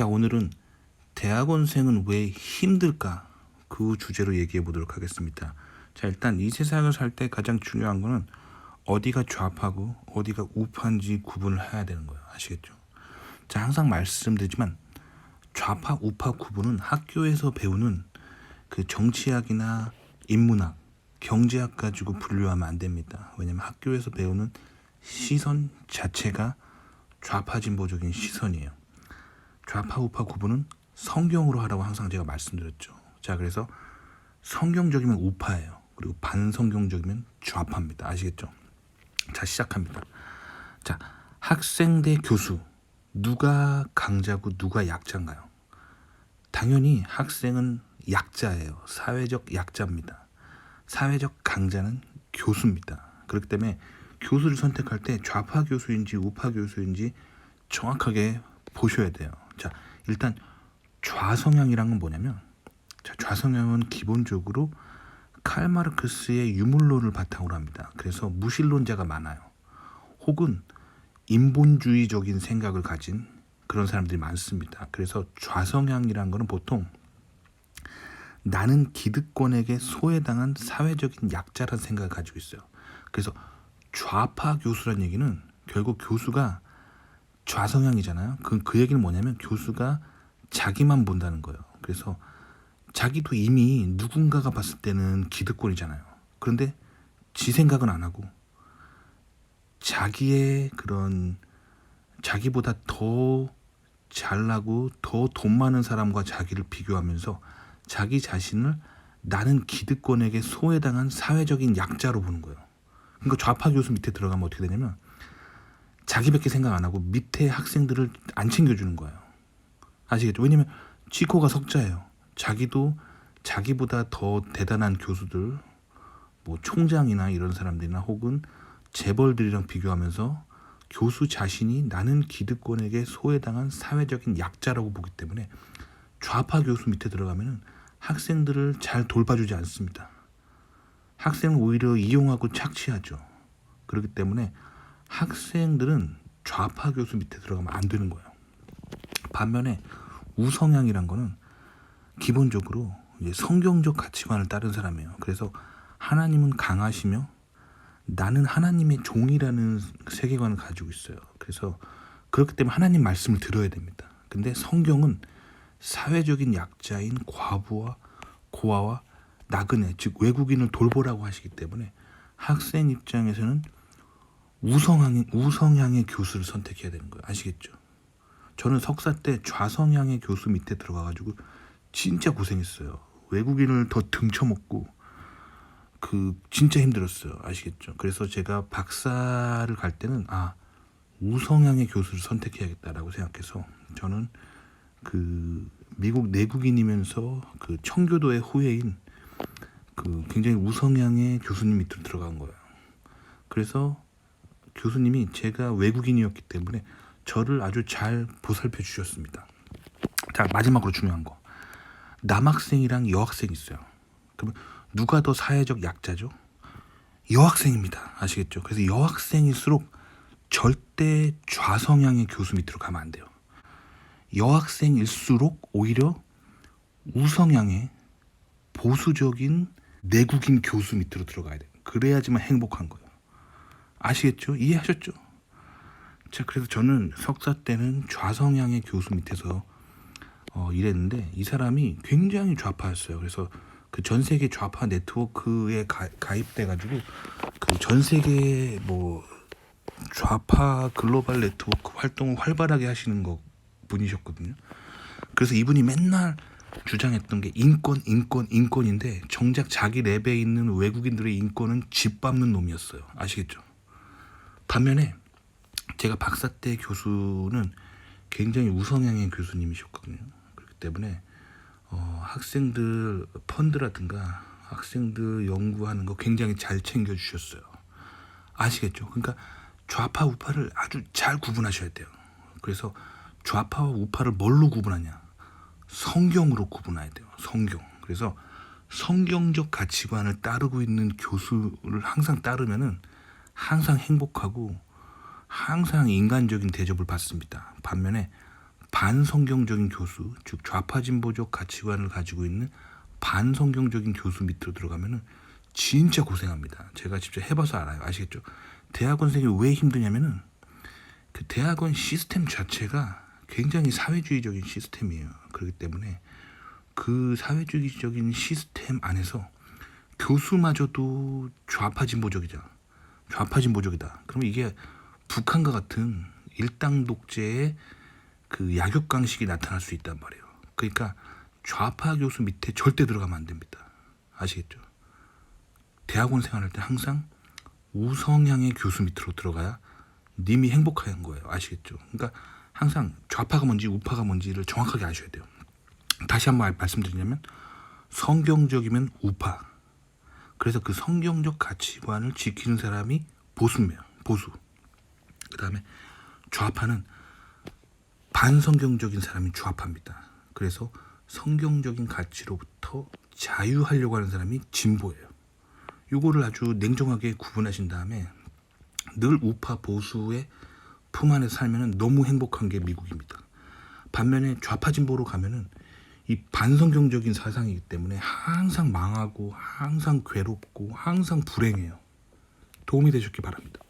자, 오늘은 대학원생은 왜 힘들까? 그 주제로 얘기해 보도록 하겠습니다. 자, 일단 이 세상을 살 때 가장 중요한 거는 어디가 좌파고 어디가 우파인지 구분을 해야 되는 거예요. 아시겠죠? 자, 항상 말씀드리지만 좌파 우파 구분은 학교에서 배우는 그 정치학이나 인문학, 경제학 가지고 분류하면 안 됩니다. 왜냐면 학교에서 배우는 시선 자체가 좌파 진보적인 시선이에요. 좌파 우파 구분은 성경으로 하라고 항상 제가 말씀드렸죠. 자, 그래서 성경적이면 우파예요. 그리고 반성경적이면 좌파입니다. 아시겠죠? 자, 시작합니다. 자, 학생 대 교수 누가 강자고 누가 약자인가요? 당연히 학생은 약자예요. 사회적 약자입니다. 사회적 강자는 교수입니다. 그렇기 때문에 교수를 선택할 때 좌파 교수인지 우파 교수인지 정확하게 보셔야 돼요. 자, 일단 좌성향이란 건 뭐냐면 자, 좌성향은 기본적으로 칼 마르크스의 유물론을 바탕으로 합니다. 그래서 무신론자가 많아요. 혹은 인본주의적인 생각을 가진 그런 사람들이 많습니다. 그래서 좌성향이란 거는 보통 나는 기득권에게 소외당한 사회적인 약자라는 생각을 가지고 있어요. 그래서 좌파 교수란 얘기는 결국 교수가 좌성향이잖아요. 그, 그 얘기는 뭐냐면 교수가 자기만 본다는 거예요. 그래서 자기도 이미 누군가가 봤을 때는 기득권이잖아요. 그런데 지 생각은 안 하고 자기의 그런 자기보다 더 잘나고 더 돈 많은 사람과 자기를 비교하면서 자기 자신을 나는 기득권에게 소외당한 사회적인 약자로 보는 거예요. 그러니까 좌파 교수 밑에 들어가면 어떻게 되냐면 자기밖에 생각 안 하고 밑에 학생들을 안 챙겨주는 거예요. 아시겠죠? 왜냐면 지코가 석자예요. 자기도 자기보다 더 대단한 교수들, 뭐 총장이나 이런 사람들이나 혹은 재벌들이랑 비교하면서 교수 자신이 나는 기득권에게 소외당한 사회적인 약자라고 보기 때문에 좌파 교수 밑에 들어가면은 학생들을 잘 돌봐주지 않습니다. 학생을 오히려 이용하고 착취하죠. 그렇기 때문에 학생들은 좌파 교수 밑에 들어가면 안 되는 거예요. 반면에 우성향이란 거는 기본적으로 성경적 가치관을 따른 사람이에요. 그래서 하나님은 강하시며 나는 하나님의 종이라는 세계관을 가지고 있어요. 그래서 그렇기 때문에 하나님 말씀을 들어야 됩니다. 근데 성경은 사회적인 약자인 과부와 고아와 나그네 즉 외국인을 돌보라고 하시기 때문에 학생 입장에서는 우성향의 우성향의 교수를 선택해야 되는 거예요. 아시겠죠? 저는 석사 때 좌성향의 교수 밑에 들어가 가지고 진짜 고생했어요. 외국인을 더 등쳐먹고 그 진짜 힘들었어요. 아시겠죠? 그래서 제가 박사를 갈 때는 아 우성향의 교수를 선택해야겠다라고 생각해서 저는 그 미국 내국인이면서 그 청교도의 후예인 그 굉장히 우성향의 교수님 밑으로 들어간 거예요. 그래서 교수님이 제가 외국인이었기 때문에 저를 아주 잘 보살펴 주셨습니다. 자 마지막으로 중요한 거 남학생이랑 여학생 있어요. 그러면 누가 더 사회적 약자죠? 여학생입니다. 아시겠죠? 그래서 여학생일수록 절대 좌성향의 교수 밑으로 가면 안 돼요. 여학생일수록 오히려 우성향의 보수적인 내국인 교수 밑으로 들어가야 돼요. 그래야지만 행복한 거예요. 아시겠죠? 이해하셨죠? 자, 그래서 저는 석사 때는 좌성향의 교수 밑에서 어, 일했는데 이 사람이 굉장히 좌파였어요. 그래서 그 전 세계 좌파 네트워크에 가, 가입돼 가지고 그 전 세계 뭐 좌파 글로벌 네트워크 활동을 활발하게 하시는 거 분이셨거든요. 그래서 이분이 맨날 주장했던 게 인권, 인권, 인권인데 정작 자기 랩에 있는 외국인들의 인권은 짓밟는 놈이었어요. 아시겠죠? 반면에 제가 박사 때 교수는 굉장히 우성향의 교수님이셨거든요. 그렇기 때문에 어, 학생들 펀드라든가 학생들 연구하는 거 굉장히 잘 챙겨 주셨어요. 아시겠죠? 그러니까 좌파 우파를 아주 잘 구분하셔야 돼요. 그래서 좌파와 우파를 뭘로 구분하냐? 성경으로 구분해야 돼요. 성경. 그래서 성경적 가치관을 따르고 있는 교수를 항상 따르면은 항상 행복하고 항상 인간적인 대접을 받습니다. 반면에 반성경적인 교수, 즉 좌파 진보적 가치관을 가지고 있는 반성경적인 교수 밑으로 들어가면은 진짜 고생합니다. 제가 직접 해봐서 알아요. 아시겠죠? 대학원생이 왜 힘드냐면은 그 대학원 시스템 자체가 굉장히 사회주의적인 시스템이에요. 그렇기 때문에 그 사회주의적인 시스템 안에서 교수마저도 좌파 진보적이자 좌파 진보적이다. 그러면 이게 북한과 같은 일당 독재의 그 약육강식이 나타날 수 있단 말이에요. 그러니까 좌파 교수 밑에 절대 들어가면 안 됩니다. 아시겠죠? 대학원 생활할 때 항상 우성향의 교수 밑으로 들어가야 님이 행복한 거예요. 아시겠죠? 그러니까 항상 좌파가 뭔지 우파가 뭔지를 정확하게 아셔야 돼요. 다시 한번 말- 말씀드리냐면 성경적이면 우파. 그래서 그 성경적 가치관을 지키는 사람이 보수입니다. 보수. 그 다음에 좌파는 반성경적인 사람이 좌파입니다. 그래서 성경적인 가치로부터 자유하려고 하는 사람이 진보예요. 요거를 아주 냉정하게 구분하신 다음에 늘 우파 보수의 품 안에 살면은 너무 행복한 게 미국입니다. 반면에 좌파 진보로 가면은 이 반성경적인 사상이기 때문에 항상 망하고 항상 괴롭고 항상 불행해요. 도움이 되셨기 바랍니다.